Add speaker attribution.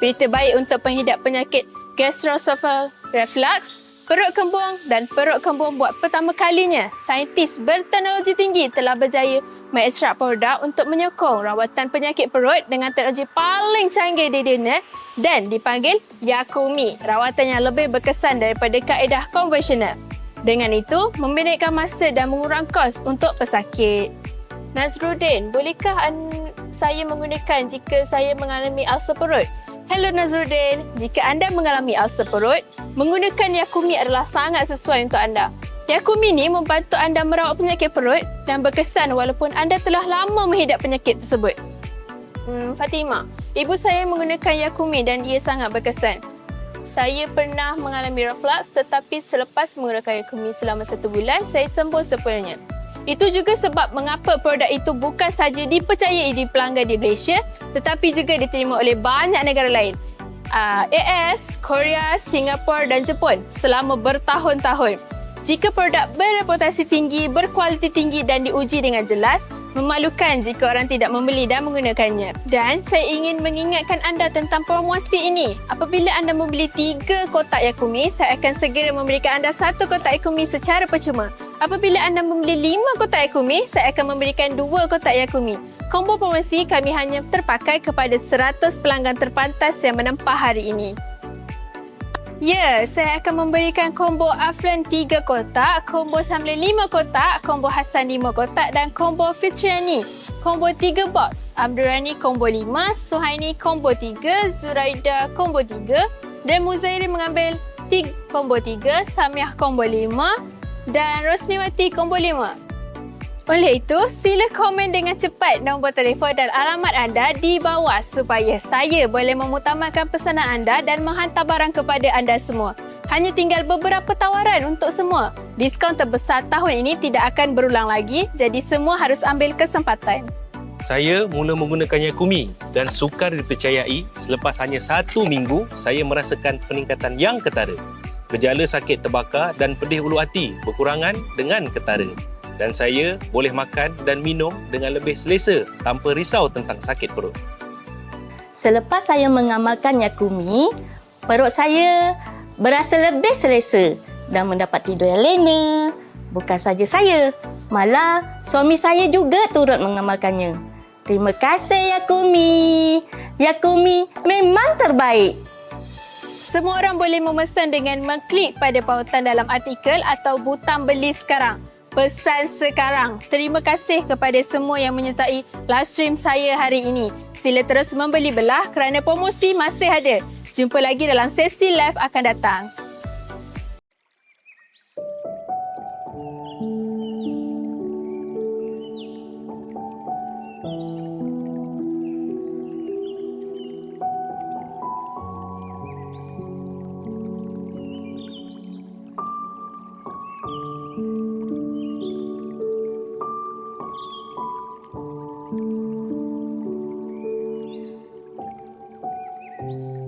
Speaker 1: berita baik untuk pengidap penyakit gastroesophageal reflux, perut kembung dan perut kembung buat pertama kalinya, saintis berteknologi tinggi telah berjaya mengekstrak produk untuk menyokong rawatan penyakit perut dengan teknologi paling canggih di dunia dan dipanggil Yakumi, rawatan yang lebih berkesan daripada kaedah konvensional. Dengan itu, memendekkan masa dan mengurang kos untuk pesakit. Nazruddin, bolehkah saya menggunakan jika saya mengalami ulcer perut? Hello Nazruddin, jika anda mengalami ulcer perut, menggunakan Yakumi adalah sangat sesuai untuk anda. Yakumi ni membantu anda merawat penyakit perut dan berkesan walaupun anda telah lama menghidap penyakit tersebut. Hmm, Fatimah, ibu saya menggunakan Yakumi dan ia sangat berkesan. Saya pernah mengalami reflux tetapi selepas menggunakan Yakumi selama satu bulan, saya sembuh sepenuhnya. Itu juga sebab mengapa produk itu bukan sahaja dipercayai di pelanggan di Malaysia tetapi juga diterima oleh banyak negara lain. Uh, AS, Korea, Singapura dan Jepun selama bertahun-tahun. Jika produk berreputasi tinggi, berkualiti tinggi dan diuji dengan jelas, memalukan jika orang tidak membeli dan menggunakannya. Dan saya ingin mengingatkan anda tentang promosi ini. Apabila anda membeli 3 kotak Yakumi, saya akan segera memberikan anda satu kotak Yakumi secara percuma. Apabila anda membeli 5 kotak Yakumi, saya akan memberikan 2 kotak Yakumi. Combo promosi kami hanya terpakai kepada 100 pelanggan terpantas yang menempah hari ini. Ya, saya akan memberikan combo Aflan 3 kotak, combo Samlin 5 kotak, combo Hasan 5 kotak dan combo Fitriani. Combo 3 box. Abdurrani combo 5, Suhaini combo 3, Zuraida combo 3 dan Muzairi mengambil 3 combo 3, Samiah combo 5 dan Rosniwati combo 5. Oleh itu, sila komen dengan cepat nombor telefon dan alamat anda di bawah supaya saya boleh mengutamakan pesanan anda dan menghantar barang kepada anda semua. Hanya tinggal beberapa tawaran untuk semua. Diskaun terbesar tahun ini tidak akan berulang lagi, jadi semua harus ambil kesempatan.
Speaker 2: Saya mula menggunakan Yakumi dan sukar dipercayai selepas hanya satu minggu saya merasakan peningkatan yang ketara. Gejala sakit terbakar dan pedih ulu hati berkurangan dengan ketara. Dan saya boleh makan dan minum dengan lebih selesa tanpa risau tentang sakit perut.
Speaker 3: Selepas saya mengamalkan Yakumi, perut saya berasa lebih selesa dan mendapat tidur yang lena. Bukan saja saya, malah suami saya juga turut mengamalkannya. Terima kasih Yakumi. Yakumi memang terbaik.
Speaker 1: Semua orang boleh memesan dengan mengklik pada pautan dalam artikel atau butang beli sekarang. Pesan sekarang. Terima kasih kepada semua yang menyertai live stream saya hari ini. Sila terus membeli belah kerana promosi masih ada. Jumpa lagi dalam sesi live akan datang. thank you